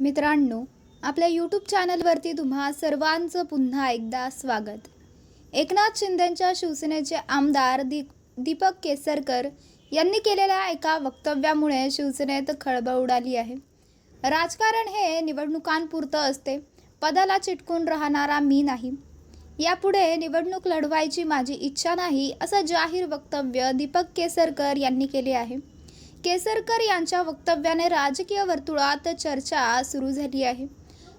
मित्रांनो आपल्या यूट्यूब चॅनलवरती तुम्हा सर्वांचं पुन्हा एकदा स्वागत. एकनाथ शिंदेंच्या शिवसेनेचे आमदार दी दीपक केसरकर यांनी केलेल्या एका वक्तव्यामुळे शिवसेनेत खळबळ उडाली आहे. राजकारण हे निवडणुकांपुरतं असते पदाला चिटकून राहणारा मी नाही. यापुढे निवडणूक लढवायची माझी इच्छा नाही असं जाहीर वक्तव्य दीपक केसरकर यांनी केले आहे. केसरकर यांच्या वक्तव्याने राजकीय वर्तुळात चर्चा सुरू झाली आहे.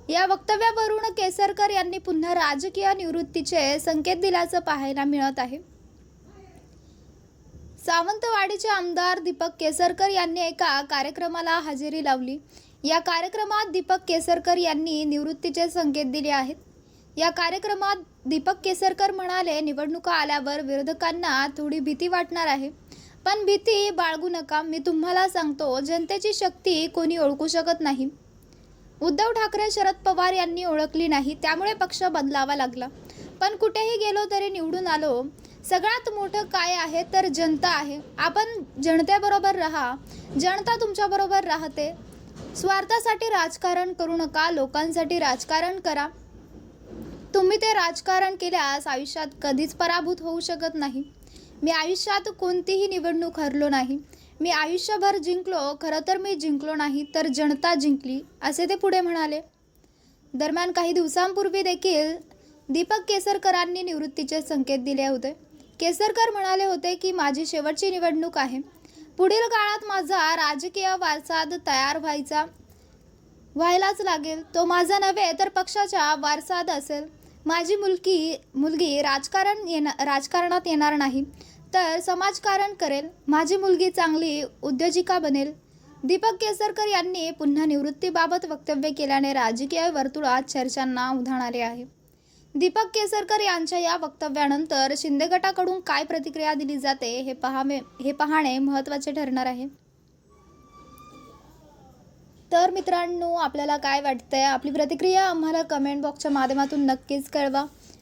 या वक्तव्यावरून केसरकर यांनी पुन्हा राजकीय निवृत्तीचे संकेत दिल्याचं पाहायला मिळत आहे. सावंतवाडीचे आमदार दीपक केसरकर यांनी एका कार्यक्रमाला हजेरी लावली. या कार्यक्रमात दीपक केसरकर यांनी निवृत्तीचे संकेत दिले आहेत. या कार्यक्रमात दीपक केसरकर म्हणाले निवडणुका आल्यावर विरोधकांना थोडी भीती वाटणार आहे. पण भीती बाळगू नका. मी तुम्हाला सांगतो जनतेची शक्ती कोणी ओळखू शकत नाही. उद्धव ठाकरे शरद पवार यांनी ओळखली नाही त्यामुळे पक्ष बदलावा लागला. पण कुठेही गेलो तरी निवडून आलो सगळ्यात मोठं काय आहे तर जनता आहे. आपण जनतेबरोबर राहा जनता तुमच्याबरोबर राहते. स्वार्थासाठी राजकारण करू नका लोकांसाठी राजकारण करा. तुम्ही ते राजकारण केल्यास आयुष्यात कधीच पराभूत होऊ शकत नाही. मी आयुष्यात कोणतीही निवडणूक हरलो नाही. मी आयुष्यभर जिंकलो खरं तर मी जिंकलो नाही तर जनता जिंकली असे ते पुढे म्हणाले. दरम्यान काही दिवसांपूर्वी देखील दीपक केसरकरांनी निवृत्तीचे संकेत दिले होते. केसरकर म्हणाले होते की माझी शेवटची निवडणूक आहे. पुढील काळात माझा राजकीय वारसाद तयार व्हायचा व्हायलाच लागेल. तो माझा नव्हे तर पक्षाच्या वारसाद असेल. माझी मुलगी मुलगी राजकारण येणार राजकारणात येणार नाही. तर समाजकारण करेल माझी मुलगी चांगली उद्योजिका बनेल. दीपक केसरकर यांनी पुन्हा निवृत्तीबाबत वक्तव्य केल्याने राजकीय वर्तुळात चर्चांना उधाण आले आहे. दीपक केसरकर यांच्या या वक्तव्यानंतर शिंदे गटाकडून काय प्रतिक्रिया दिली जाते हे पहावे हे पाहणे महत्त्वाचे ठरणार आहे. तर मित्रांनो आपल्याला काय वाटतंय? आपली प्रतिक्रिया आम्हाला कमेंट बॉक्सच्या माध्यमातून नक्कीच कळवा.